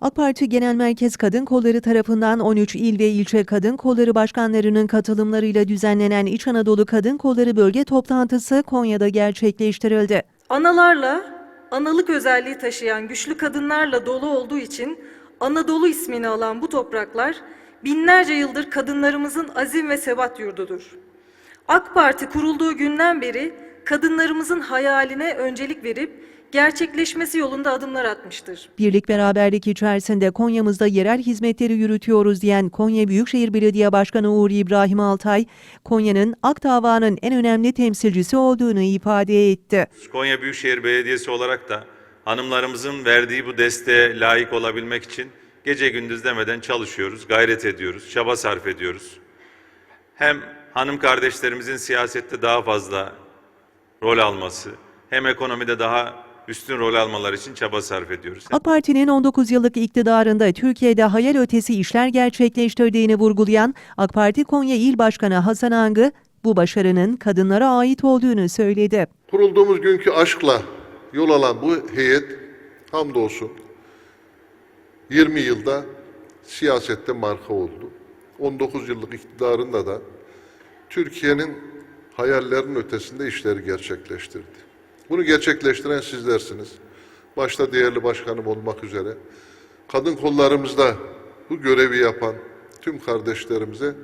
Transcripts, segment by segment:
AK Parti Genel Merkez Kadın Kolları tarafından 13 il ve ilçe kadın kolları başkanlarının katılımlarıyla düzenlenen İç Anadolu Kadın Kolları Bölge Toplantısı Konya'da gerçekleştirildi. Analarla, analık özelliği taşıyan güçlü kadınlarla dolu olduğu için Anadolu ismini alan bu topraklar binlerce yıldır kadınlarımızın azim ve sebat yurdudur. AK Parti kurulduğu günden beri kadınlarımızın hayaline öncelik verip gerçekleşmesi yolunda adımlar atmıştır. Birlik beraberlik içerisinde Konya'mızda yerel hizmetleri yürütüyoruz diyen Konya Büyükşehir Belediye Başkanı Uğur İbrahim Altay, Konya'nın AK Dava'nın en önemli temsilcisi olduğunu ifade etti. Konya Büyükşehir Belediyesi olarak da hanımlarımızın verdiği bu desteğe layık olabilmek için gece gündüz demeden çalışıyoruz, gayret ediyoruz, çaba sarf ediyoruz. Hem hanım kardeşlerimizin siyasette daha fazla rol alması, hem ekonomide daha üstün rol almaları için çaba sarf ediyoruz. AK Parti'nin 19 yıllık iktidarında Türkiye'de hayal ötesi işler gerçekleştirdiğini vurgulayan AK Parti Konya İl Başkanı Hasan Angı, bu başarının kadınlara ait olduğunu söyledi. Kurulduğumuz günkü aşkla yol alan bu heyet hamdolsun 20 yılda siyasette marka oldu. 19 yıllık iktidarında da Türkiye'nin hayallerinin ötesinde işleri gerçekleştirdi. Bunu gerçekleştiren sizlersiniz. Başta değerli başkanım olmak üzere. Kadın kollarımızda bu görevi yapan tüm kardeşlerimize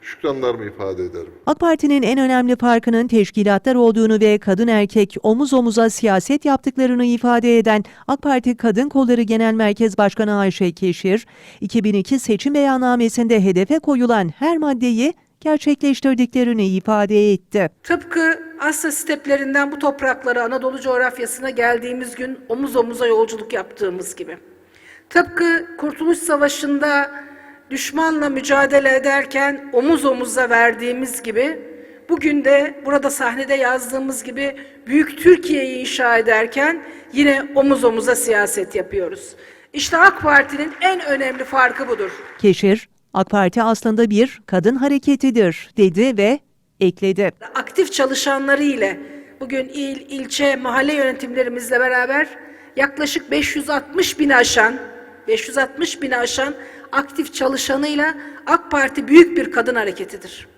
şükranlarımı ifade ederim. AK Parti'nin en önemli farkının teşkilatlar olduğunu ve kadın erkek omuz omuza siyaset yaptıklarını ifade eden AK Parti Kadın Kolları Genel Merkez Başkanı Ayşe Keşir, 2002 seçim beyannamesinde hedefe koyulan her maddeyi gerçekleştirdiklerini ifade etti. Tıpkı Asya steplerinden bu topraklara Anadolu coğrafyasına geldiğimiz gün omuz omuza yolculuk yaptığımız gibi. Tıpkı Kurtuluş Savaşı'nda düşmanla mücadele ederken omuz omuza verdiğimiz gibi bugün de burada sahnede yazdığımız gibi büyük Türkiye'yi inşa ederken yine omuz omuza siyaset yapıyoruz. İşte AK Parti'nin en önemli farkı budur. Keşir, AK Parti aslında bir kadın hareketidir dedi ve ekledi. aktif çalışanları ile bugün il, ilçe, mahalle yönetimlerimizle beraber yaklaşık 560 bin aşan 560 bin aşan aktif çalışanıyla AK Parti büyük bir kadın hareketidir.